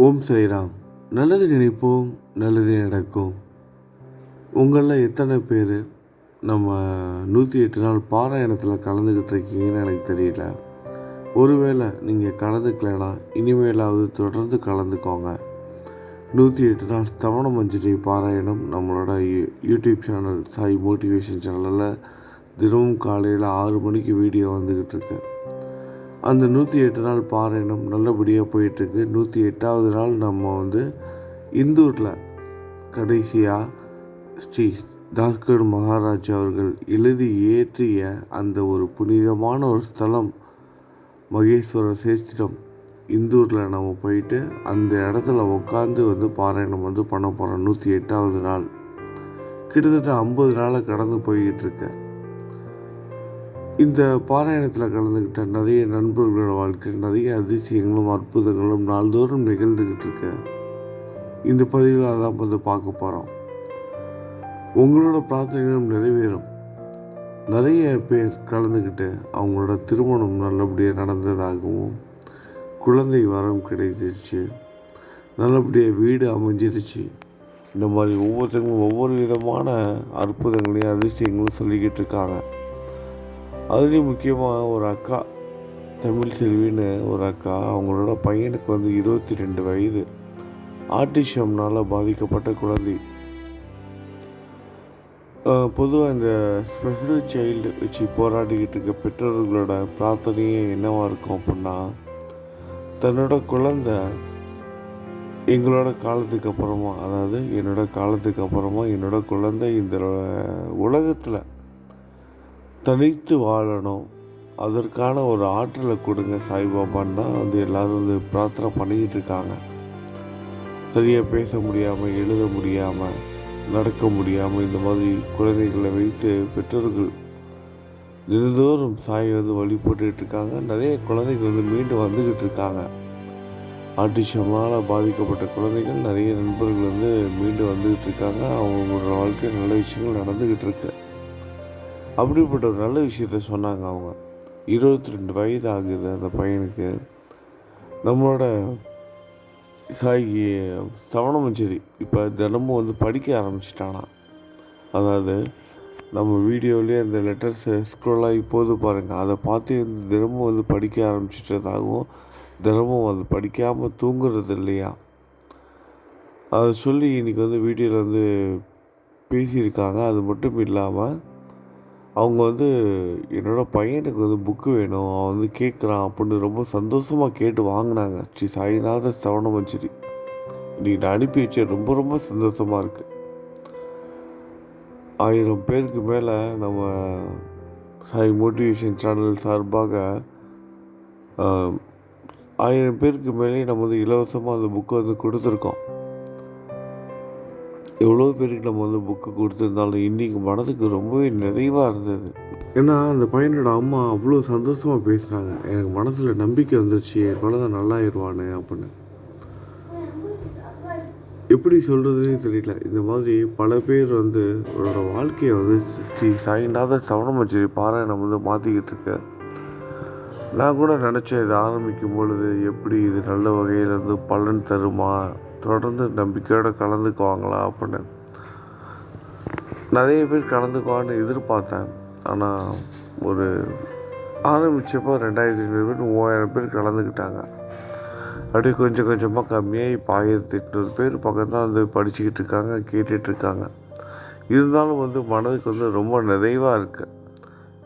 ஓம் சாய்ராம் நல்லது நினைப்போம் நல்லது நடக்கும். உங்களில் எத்தனை பேர்? நம்ம நூற்றி எட்டு நாள் பாராயணத்தில் கலந்துக்கிட்டு இருக்கீங்கன்னு எனக்கு தெரியல. ஒருவேளை நீங்கள் கலந்துக்கலைன்னா இனிமேலாவது தொடர்ந்து கலந்துக்கோங்க. நூற்றி எட்டு நாள் தவண மஞ்சரி பாராயணம் நம்மளோட யூ- யூடியூப் சேனல் சாய் மோட்டிவேஷன் சேனலில் தினமும் காலையில் ஆறு மணிக்கு வீடியோ வந்துக்கிட்டு இருக்கு. அந்த நூற்றி எட்டு நாள் பாராயணம் நல்லபடியாக போயிட்டுருக்கு. நூற்றி எட்டாவது நாள் நம்ம வந்து இந்தூரில் கடைசியாக ஸ்ரீ தாஸ்கர் மகாராஜ் அவர்கள் எழுதி ஏற்றிய அந்த ஒரு புனிதமான ஒரு ஸ்தலம் மகேஸ்வர சேஸ்திரம் இந்தூரில் நம்ம போயிட்டு அந்த இடத்துல உட்காந்து வந்து பாராயணம் வந்து பண்ண போகிறோம் நூற்றி எட்டாவது நாள். கிட்டத்தட்ட ஐம்பது நாளை கடந்து போய்கிட்டு இந்த பாராயணத்தில் கலந்துக்கிட்ட நிறைய நண்பர்களோட வாழ்க்கையில் நிறைய அதிசயங்களும் அற்புதங்களும் நாள்தோறும் நிகழ்ந்துக்கிட்டு இருக்கு இந்த பதிவில் அதான் வந்து பார்க்க போகிறோம் உங்களோட பிரார்த்தனைகளும் நிறைவேறும். நிறைய பேர் கலந்துக்கிட்டு அவங்களோட திருமணம் நல்லபடியாக நடந்ததாகவும் குழந்தை வரம் கிடைச்சிருச்சு நல்லபடியாக வீடு அமைஞ்சிருச்சு. இந்த மாதிரி ஒவ்வொருத்தங்களும் ஒவ்வொரு விதமான அற்புதங்களையும் அதிசயங்களும் சொல்லிக்கிட்டு இருக்காங்க. அதுலேயும் முக்கியமாக ஒரு அக்கா தமிழ் செல்வின்னு ஒரு அக்கா அவங்களோட பையனுக்கு வந்து இருபத்தி ரெண்டு வயது. ஆட்டிஷம்னால் பாதிக்கப்பட்ட குழந்தை. பொதுவாக இந்த ஸ்பெஷல் சைல்டு வச்சு போராடிக்கிட்டு இருக்க பெற்றோர்களோட பிரார்த்தனையே என்னவாக இருக்கும் அப்படின்னா தன்னோட குழந்த எங்களோட காலத்துக்கு அப்புறமா அதாவது என்னோட காலத்துக்கு அப்புறமா என்னோட குழந்தை இந்த உலகத்தில் தனித்து வாழணும். அதற்கான ஒரு ஆற்றலை கொடுங்க. சாய்பாபான்னு தான் வந்து எல்லோரும் வந்து பிரார்த்தனை பண்ணிக்கிட்டு இருக்காங்க. சரியாக பேச முடியாமல் எழுத முடியாமல் நடக்க முடியாமல் இந்த மாதிரி குழந்தைகளை வைத்து பெற்றோர்கள் தினந்தோறும் சாயை வந்து வழிபட்டுக்கிட்டு இருக்காங்க. நிறைய குழந்தைகள் வந்து மீண்டும் வந்துக்கிட்டு இருக்காங்க. ஆட்டிஷமால் பாதிக்கப்பட்ட குழந்தைகள் நிறைய நண்பர்கள் வந்து மீண்டும் வந்துக்கிட்டு இருக்காங்க. அவங்களோட வாழ்க்கையில் நல்ல விஷயங்கள் நடந்துக்கிட்டு இருக்கு. அப்படிப்பட்ட ஒரு நல்ல விஷயத்த சொன்னாங்க அவங்க. இருபத்தி ரெண்டு வயது ஆகுது அந்த பையனுக்கு. நம்மளோட சாய்க்கி சவணமும் சரி. இப்போ தினமும் வந்து படிக்க ஆரம்பிச்சிட்டானா. அதாவது நம்ம வீடியோலேயே அந்த லெட்டர்ஸ் ஸ்க்ரோலாக இப்போது பாருங்கள் அதை பார்த்து வந்து தினமும் வந்து படிக்க ஆரம்பிச்சிட்டதாகவும் தினமும் அது படிக்காமல் தூங்குறது இல்லையா? அதை சொல்லி இன்றைக்கி வந்து வீடியோவில் வந்து பேசியிருக்காங்க. அது மட்டும் இல்லாமல் அவங்க வந்து என்னோடய பையனுக்கு வந்து புக்கு வேணும். அவன் வந்து கேட்குறான் அப்படின்னு ரொம்ப சந்தோஷமாக கேட்டு வாங்கினாங்க. ஸ்ரீ சாய்நாத சவணமஞ்சரி இன்னைக்கு நான் அனுப்பி வச்ச ரொம்ப ரொம்ப சந்தோஷமாக இருக்குது ஆயிரம் பேருக்கு மேலே நம்ம சாய் மோட்டிவேஷன் சேனல் சார்பாக ஆயிரம் பேருக்கு மேலே நம்ம வந்து இலவசமாக அந்த புக்கை வந்து கொடுத்துருக்கோம். எவ்வளோ பேருக்கு நம்ம வந்து புக்கு கொடுத்துருந்தாலும் இன்றைக்கி மனதுக்கு ரொம்பவே நிறைவாக இருந்தது. ஏன்னா அந்த பையனோட அம்மா அவ்வளோ சந்தோஷமாக பேசுகிறாங்க எனக்கு மனசில் நம்பிக்கை வந்துருச்சு. என் குழந்தை நல்லாயிருவானு அப்படின்னு. எப்படி சொல்கிறதுனே தெரியல. இந்த மாதிரி பல பேர் வந்து அவரோட வாழ்க்கையை வந்து ஸ்ரீ சாய்நாத சவணமச்சேரி பாராயணம் வந்து மாற்றிக்கிட்டு இருக்க. நான் கூட நினச்சேன் இதை ஆரம்பிக்கும் பொழுது எப்படி இது நல்ல வகையில் வந்து பலன் தருமா? தொடர்ந்து நம்பிக்கையோடு கலந்துக்குவாங்களா அப்படின்னு. நிறைய பேர் கலந்துக்குவான்னு எதிர்பார்த்தேன். ஆனால் ஒரு ஆரம்பித்தப்போ ரெண்டாயிரத்தி ஐநூறு பேர் மூவாயிரம் பேர் கலந்துக்கிட்டாங்க. அப்படியே கொஞ்சம் கொஞ்சமாக கம்மியாக இப்போ ஆயிரத்தி எட்நூறு பேர் பக்கம் தான் வந்து படிச்சுக்கிட்டு இருக்காங்க கேட்டுட்ருக்காங்க இருந்தாலும் வந்து மனதுக்கு வந்து ரொம்ப நிறைவாக இருக்குது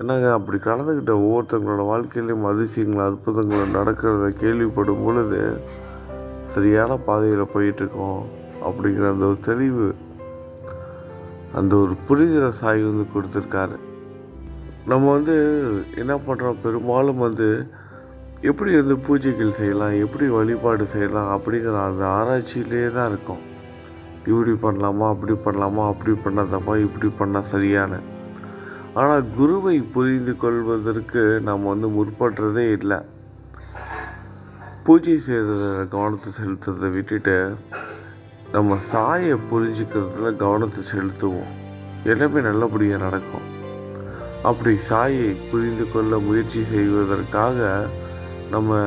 என்னங்க அப்படி கலந்துக்கிட்ட ஒவ்வொருத்தங்களோட வாழ்க்கையிலையும் அதிசயங்கள் அற்புதங்கள் நடக்கிறத கேள்விப்படும் பொழுது சரியான பாதையில் போயிட்டுருக்கோம் அப்படிங்கிற அந்த ஒரு தெளிவு அந்த ஒரு புரிதலை சாய் வந்து கொடுத்துருக்காரு. நம்ம வந்து என்ன பண்ணுறோம் பெரும்பாலும் வந்து எப்படி வந்து பூஜைகள் செய்யலாம்? எப்படி வழிபாடு செய்யலாம்? அப்படிங்கிற அந்த ஆராய்ச்சியிலே தான் இருக்கும். இப்படி பண்ணலாமா? அப்படி பண்ணலாமா? அப்படி பண்ண தப்பா இப்படி பண்ணால் சரியான ஆனால் குருவை புரிந்து கொள்வதற்கு நம்ம வந்து முற்படுறதே இல்லை. பூஜை செய்கிறத கவனத்தை செலுத்துறதை விட்டுட்டு நம்ம சாயை புரிஞ்சுக்கிறதுல கவனத்தை செலுத்துவோம். எல்லாமே நல்லபடியாக நடக்கும். அப்படி சாயை புரிந்து கொள்ள முயற்சி செய்வதற்காக நம்ம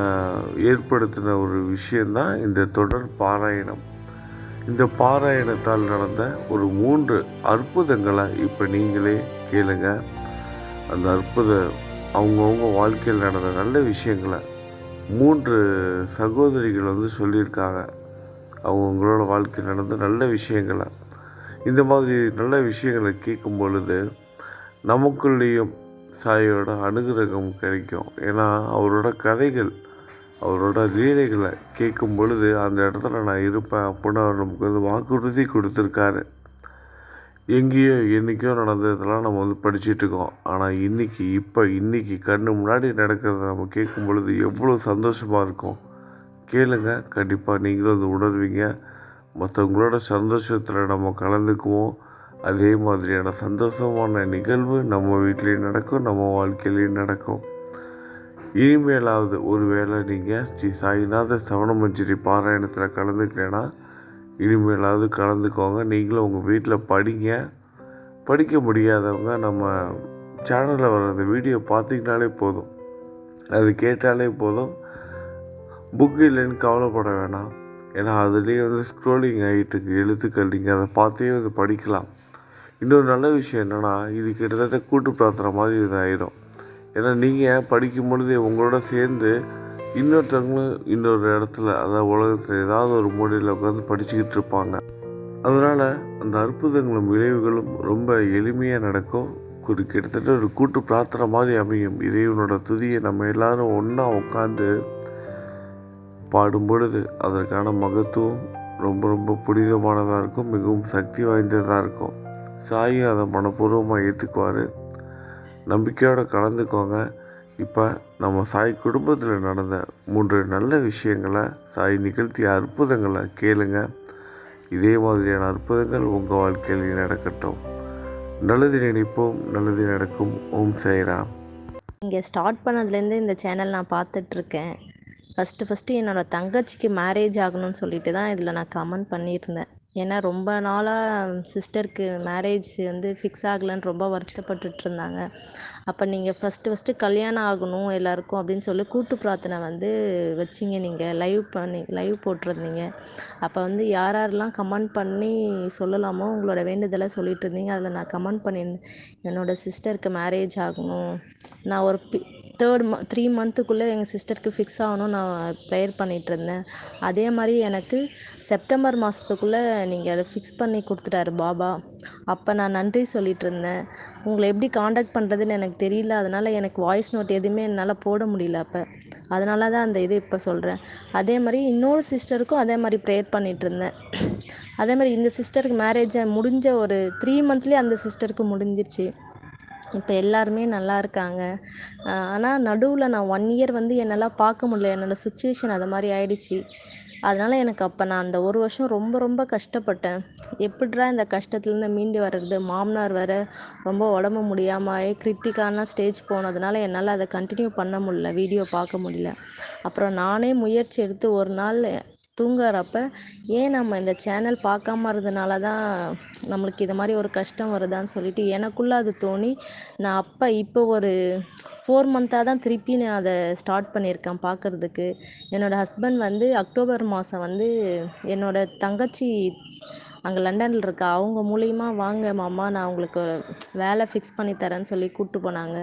ஏற்படுத்தின ஒரு விஷயந்தான் இந்த தொடர் பாராயணம். இந்த பாராயணத்தால் நடந்த ஒரு மூன்று அற்புதங்களை இப்போ நீங்களே கேளுங்க. அந்த அற்புத அவங்கவுங்க வாழ்க்கையில் நடந்த நல்ல விஷயங்களை மூன்று சகோதரிகள் வந்து சொல்லியிருக்காங்க. அவங்கவுங்களோட வாழ்க்கையில் நடந்த நல்ல விஷயங்களை. இந்த மாதிரி நல்ல விஷயங்களை கேட்கும் பொழுது நமக்குள்ளேயும் சாயோட அனுகிரகம் கிடைக்கும். ஏன்னா அவரோட கதைகள் அவரோட லீலைகளை கேட்கும் பொழுது அந்த இடத்துல நான் இருப்பேன் அப்படின்னு அவர் நமக்கு வந்து வாக்குறுதி கொடுத்துருக்காரு. எங்கேயோ என்றைக்கோ நடந்ததெல்லாம் நம்ம வந்து படிச்சிட்ருக்கோம் ஆனால் இன்றைக்கி இப்போ இன்றைக்கி கண்ணு முன்னாடி நடக்கிறத நம்ம கேட்கும் பொழுது எவ்வளோ சந்தோஷமாக இருக்கும். கேளுங்க. கண்டிப்பாக நீங்களும் அது உணர்வீங்க. மற்றவங்களோட சந்தோஷத்தில் நம்ம கலந்துக்குவோம். அதே மாதிரியான சந்தோஷமான நிகழ்வு நம்ம வீட்லேயும் நடக்கும் நம்ம வாழ்க்கையிலையும் நடக்கும். இனிமேலாவது ஒரு வேளை நீங்கள் ஸ்ரீ சாய்நாத சவணமஞ்சரி பாராயணத்தில் கலந்துக்கலைன்னா இனிமேலாவது கலந்துக்கோங்க. நீங்களும் உங்கள் வீட்டில் படிங்க. படிக்க முடியாதவங்க நம்ம சேனலில் வர அந்த வீடியோ பார்த்தீங்கனாலே போதும். அது கேட்டாலே போதும். புக் இல்லைன்னு கவலைப்பட வேணாம். ஏன்னா அதுலேயே வந்து ஸ்க்ரோலிங் ஆகிட்டுருக்கு எழுத்துக்கள் நீங்கள் அதை பார்த்தே வந்து படிக்கலாம். இன்னொரு நல்ல விஷயம் என்னென்னா இது கிட்டத்தட்ட கூட்டு பிரார்த்தனை மாதிரி இது ஆகிடும் ஏன்னா நீங்கள் படிக்கும் பொழுது உங்களோட சேர்ந்து இன்னொருத்தவங்களும் இன்னொரு இடத்துல அதாவது உலகத்தில் ஏதாவது ஒரு மூலையில் உட்காந்து படிச்சுக்கிட்டு இருப்பாங்க. அதனால் அந்த அற்புதங்களும் விளைவுகளும் ரொம்ப எளிமையாக நடக்கும். ஒரு கிட்டத்தட்ட ஒரு கூட்டு பிரார்த்தனை மாதிரி அமையும். இறைவனோட துதியை நம்ம எல்லாரும் ஒன்றா உட்காந்து பாடும் பொழுது அதற்கான மகத்துவம் ரொம்ப ரொம்ப புனிதமானதாக இருக்கும். மிகவும் சக்தி வாய்ந்ததாக இருக்கும். சாயும் அதை மனப்பூர்வமாக ஏற்றுக்குவார் நம்பிக்கையோடு கலந்துக்கோங்க. இப்போ நம்ம சாய் குடும்பத்தில் நடந்த மூன்று நல்ல விஷயங்களை சாய் நிகழ்த்திய அற்புதங்களை கேளுங்க. இதே மாதிரியான அற்புதங்கள் உங்கள் வாழ்க்கையில் நடக்கட்டும். நல்லது நினைப்போம் நல்லது நடக்கும். ஓம் சாய்ராம். இங்கே ஸ்டார்ட் பண்ணதுலேருந்து இந்த சேனல் நான் பார்த்துட்ருக்கேன். ஃபஸ்ட்டு ஃபஸ்ட்டு என்னோடய தங்கச்சிக்கு மேரேஜ் ஆகணும்னு சொல்லிட்டு தான் இதில் நான் கமெண்ட் பண்ணியிருந்தேன். ஏன்னா ரொம்ப நாளாக சிஸ்டருக்கு மேரேஜ் வந்து ஃபிக்ஸ் ஆகலைன்னு ரொம்ப வருத்தப்பட்டுட்டு இருந்தாங்க அப்போ நீங்கள் ஃபஸ்ட்டு ஃபஸ்ட்டு கல்யாணம் ஆகணும் எல்லாருக்கும் அப்படின்னு சொல்லி கூட்டு பிரார்த்தனை வந்து வச்சிங்க நீங்கள் லைவ் பண்ணி லைவ் போட்டிருந்தீங்க. அப்போ வந்து யார் யாரெல்லாம் கமெண்ட் பண்ணி சொல்லலாமோ உங்களோட வேண்டுதலை சொல்லிட்டு இருந்தீங்க. அதில் நான் கமெண்ட் பண்ணியிருந்தேன். என்னோடய சிஸ்டருக்கு மேரேஜ் ஆகணும். நான் ஒரு பி தேர்ட் ம த்ரீ மந்த்துக்குள்ளே எங்கள் சிஸ்டருக்கு ஃபிக்ஸ் ஆகணும் நான் ப்ரேயர் பண்ணிகிட்ருந்தேன் அதே மாதிரி எனக்கு செப்டம்பர் மாதத்துக்குள்ளே நீங்கள் அதை ஃபிக்ஸ் பண்ணி கொடுத்துட்டாரு பாபா. அப்போ நான் நன்றி சொல்லிகிட்ருந்தேன் உங்களை எப்படி காண்டாக்ட் பண்ணுறதுன்னு எனக்கு தெரியல. அதனால் எனக்கு வாய்ஸ் நோட் எதுவுமே என்னால் போட முடியல அப்போ. அதனால தான் அந்த இது இப்போ சொல்கிறேன் அதே மாதிரி இன்னொரு சிஸ்டருக்கும் அதே மாதிரி ப்ரேயர் பண்ணிகிட்டு இருந்தேன். அதே மாதிரி இந்த சிஸ்டருக்கு மேரேஜை முடிஞ்ச ஒரு த்ரீ மந்த்லேயே அந்த சிஸ்டருக்கு முடிஞ்சிருச்சு. இப்போ எல்லாருமே நல்லா இருக்காங்க. ஆனால் நடுவில் நான் ஒன் இயர் வந்து என்னால் பார்க்க முடியல. என்னோடய சுச்சுவேஷன் அது மாதிரி ஆயிடுச்சு. அதனால் எனக்கு அப்போ நான் அந்த ஒரு வருஷம் ரொம்ப ரொம்ப கஷ்டப்பட்டேன். எப்பிட்றா இந்த கஷ்டத்துலேருந்து மீண்டு வர்றது? மாமனார் வேறு ரொம்ப உடம்பு முடியாமல் கிரிட்டிக்கான ஸ்டேஜ் போனதுனால என்னால் அதை கண்டினியூ பண்ண முடியல. வீடியோ பார்க்க முடியல. அப்புறம் நானே முயற்சி எடுத்து ஒரு நாள் தூங்குறப்ப ஏன் நம்ம இந்த சேனல் பார்க்காம இருந்தனால தான் நம்மளுக்கு இது மாதிரி ஒரு கஷ்டம் வருதான்னு சொல்லிட்டு எனக்குள்ளே அது தோணி நான் அப்போ இப்போ ஒரு ஃபோர் மந்த்தாக தான் திருப்பி நான் அதை ஸ்டார்ட் பண்ணியிருக்கேன் பார்க்குறதுக்கு. என்னோடய ஹஸ்பண்ட் வந்து அக்டோபர் மாதம் வந்து என்னோடய தங்கச்சி அங்கே லண்டனில் இருக்கா அவங்க மூலிமா வாங்க மாமா நான் உங்களுக்கு வேலை ஃபிக்ஸ் பண்ணி தரேன்னு சொல்லி கூப்பிட்டு போனாங்க.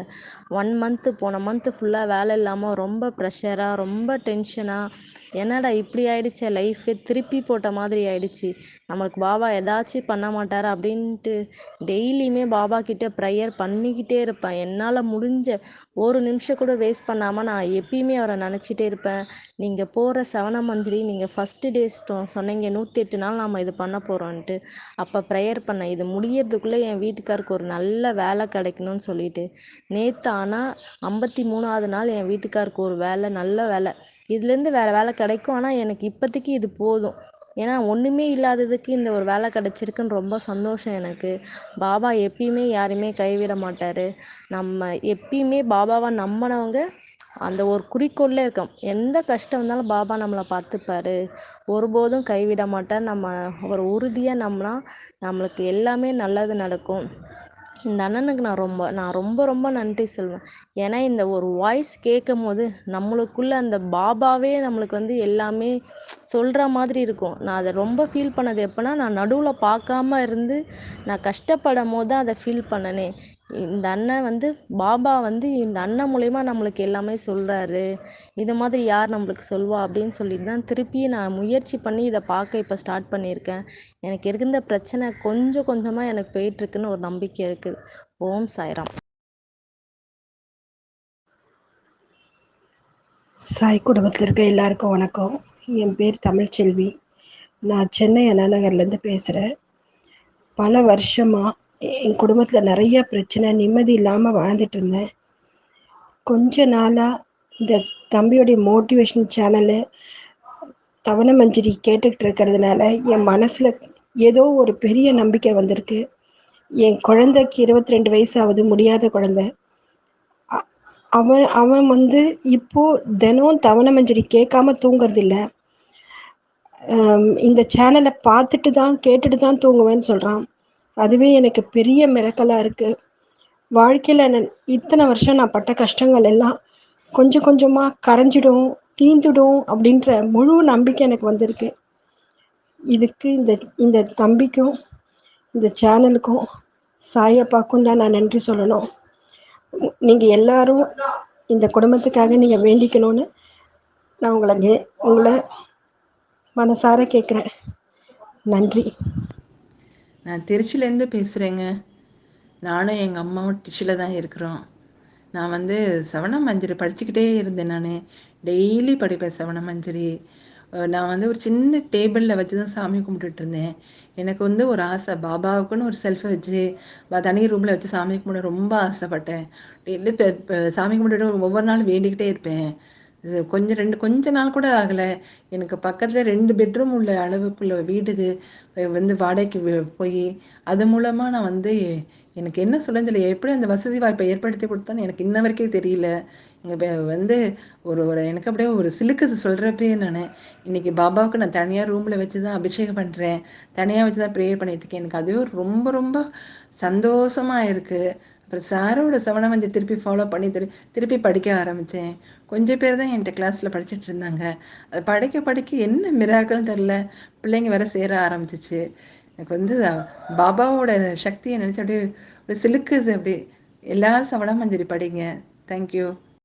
ஒன் மந்த்து போன மந்த்து ஃபுல்லாக வேலை இல்லாமல் ரொம்ப ப்ரெஷராக ரொம்ப டென்ஷனாக என்னடா இப்படி ஆயிடுச்சே லைஃபே திருப்பி போட்ட மாதிரி ஆயிடுச்சு. நம்மளுக்கு பாபா ஏதாச்சும் பண்ண மாட்டார் அப்படின்ட்டு டெய்லியுமே பாபா கிட்டே ப்ரேயர் பண்ணிக்கிட்டே இருப்பேன். என்னால் முடிஞ்ச ஒரு நிமிஷம் கூட வேஸ்ட் பண்ணாமல் நான் எப்பயுமே அவரை நினச்சிட்டே இருப்பேன். நீங்கள் போகிற செவன மஞ்சரி நீங்கள் ஃபஸ்ட்டு டே சொன்னீங்க நூற்றி எட்டு நாள் நாம் இது பண்ண போகிறோம் போகலான்ட்டு அப்போ ப்ரேயர் பண்ணேன் இது முடியறதுக்குள்ளே என் வீட்டுக்காருக்கு ஒரு நல்ல வேலை கிடைக்கணும்னு சொல்லிட்டு. நேற்று ஆனால் ஐம்பத்தி மூணாவது நாள் என் வீட்டுக்காருக்கு ஒரு வேலை நல்ல வேலை. இதுலேருந்து வேறு வேலை கிடைக்கும். ஆனால் எனக்கு இப்போதைக்கு இது போதும். ஏன்னா ஒன்றுமே இல்லாததுக்கு இந்த ஒரு வேலை கிடச்சிருக்குன்னு ரொம்ப சந்தோஷம் எனக்கு. பாபா எப்பயுமே யாரையுமே கைவிட மாட்டார். நம்ம எப்பயுமே பாபாவை நம்பினவங்க அந்த ஒரு குறிக்கோளில் இருக்கோம். எந்த கஷ்டம் வந்தாலும் பாபா நம்மளை பார்த்துப்பாரு. ஒருபோதும் கைவிட மாட்டார். நம்ம ஒரு உறுதியாக நம்பினா நம்மளுக்கு எல்லாமே நல்லது நடக்கும். இந்த அண்ணனுக்கு நான் ரொம்ப நான் ரொம்ப ரொம்ப நன்றி சொல்வேன். ஏன்னா இந்த ஒரு வாய்ஸ் கேட்கும் போது நம்மளுக்குள்ள அந்த பாபாவே நம்மளுக்கு வந்து எல்லாமே சொல்கிற மாதிரி இருக்கும். நான் அதை ரொம்ப ஃபீல் பண்ணது எப்போனா நான் நடுவில் பார்க்காம இருந்து நான் கஷ்டப்படும் போது தான் அதை ஃபீல் பண்ணனே. இந்த அண்ணன் வந்து பாபா வந்து இந்த அண்ணன் மூலயமா நம்மளுக்கு எல்லாமே சொல்கிறாரு இது மாதிரி யார் நம்மளுக்கு சொல்வா அப்படின்னு சொல்லிட்டு தான் திருப்பி நான் முயற்சி பண்ணி இதை பார்க்க இப்போ ஸ்டார்ட் பண்ணியிருக்கேன். எனக்கு இருந்த பிரச்சனை கொஞ்சம் கொஞ்சமாக எனக்கு போயிட்டுருக்குன்னு ஒரு நம்பிக்கை இருக்குது ஓம் சாய்ராம். சாய் குடும்பத்தில் இருக்க எல்லாருக்கும் வணக்கம். என் பேர் தமிழ்ச்செல்வி. நான் சென்னை அண்ணா நகர்லேருந்து பேசுகிறேன் பல வருஷமாக என் குடும்பத்தில் நிறைய பிரச்சனை நிம்மதி இல்லாமல் வாழ்ந்துட்டு இருந்தேன். கொஞ்ச நாளாக இந்த தம்பியோடைய மோட்டிவேஷன் சேனலு தவண மஞ்சரி கேட்டுக்கிட்டு இருக்கிறதுனால என் மனசில் ஏதோ ஒரு பெரிய நம்பிக்கை வந்திருக்கு. என் குழந்தைக்கு இருபத்தி ரெண்டு வயசாவது முடியாத குழந்தை. அவன் அவன் வந்து இப்போ தினம் தவண மஞ்சரி கேட்காம தூங்குறதில்ல. இல்லை இந்த சேனலை பார்த்துட்டு தான் கேட்டுட்டு தான் தூங்குவேன்னு சொல்கிறான் அதுவே எனக்கு பெரிய மிரக்கலாக இருக்குது வாழ்க்கையில் நான் இத்தனை வருஷம் நான் பட்ட கஷ்டங்கள் எல்லாம் கொஞ்சம் கொஞ்சமாக கரைஞ்சிடும் தீந்துடும் அப்படின்ற முழு நம்பிக்கை எனக்கு வந்திருக்கு. இதுக்கு இந்த இந்த தம்பிக்கும் இந்த சேனலுக்கும் சாயப்பாக்கும் தான் நான் நன்றி சொல்லணும். நீங்கள் எல்லாரும் இந்த குடும்பத்துக்காக நீங்கள் வேண்டிக்கணும்னு நான் உங்களை உங்களை மனசார கேட்குறேன் நன்றி. நான் திருச்சியிலேருந்து பேசுகிறேங்க நானும் எங்கள் அம்மாவும் டிச்சியில் தான் இருக்கிறோம். நான் வந்து சவணம் மஞ்சரி படிச்சுக்கிட்டே இருந்தேன் நான். டெய்லி படிப்பேன் சவணம் மஞ்சரி. நான் வந்து ஒரு சின்ன டேபிளில் வச்சு தான் சாமி கும்பிட்டுட்டு இருந்தேன். எனக்கு வந்து ஒரு ஆசை. பாபாவுக்குன்னு ஒரு செல்ஃபை வச்சு தனி ரூமில் வச்சு சாமி கும்பிட ரொம்ப ஆசைப்பட்டேன். டெய்லி இப்போ சாமி கும்பிட்டுட்டு ஒவ்வொரு நாளும் வேண்டிக்கிட்டே இருப்பேன். இது கொஞ்சம் ரெண்டு கொஞ்ச நாள் கூட ஆகலை. எனக்கு பக்கத்தில் ரெண்டு பெட்ரூம் உள்ள அளவுக்குள்ள வீடுக்கு வந்து வாடகைக்கு போய் அது மூலமாக நான் வந்து எனக்கு என்ன சொல்ல தெரியல. எப்படி அந்த வசதி வாய்ப்பை ஏற்படுத்தி கொடுத்தான்னு எனக்கு இன்ன வரைக்கும் தெரியல. இங்கே வந்து ஒரு ஒரு எனக்கு அப்படியே ஒரு சிலுக்குது சொல்கிறப்பே நான். இன்னைக்கு பாபாவுக்கு நான் தனியாக ரூமில் வச்சு தான் அபிஷேகம் பண்ணுறேன் தனியாக வச்சு தான் ப்ரேயர் பண்ணிகிட்ருக்கேன் இருக்கேன். எனக்கு அதுவே ரொம்ப ரொம்ப சந்தோஷமாக இருக்குது அப்புறம் சாரோட சவணமஞ்சை திருப்பி ஃபாலோ பண்ணி திரு திருப்பி படிக்க ஆரம்பித்தேன் கொஞ்சம் பேர் தான் என்கிட்ட கிளாஸில் படிச்சுட்டு இருந்தாங்க. அது படிக்க படிக்க என்ன மிராக்கள்னு தெரில பிள்ளைங்க வர சேர ஆரம்பிச்சிச்சு. எனக்கு வந்து பாபாவோட சக்தியை நினச்சி அப்படியே அப்படியே சிலுக்குது அப்படியே. எல்லா சவணமஞ்சரி படிங்க. தேங்க்யூ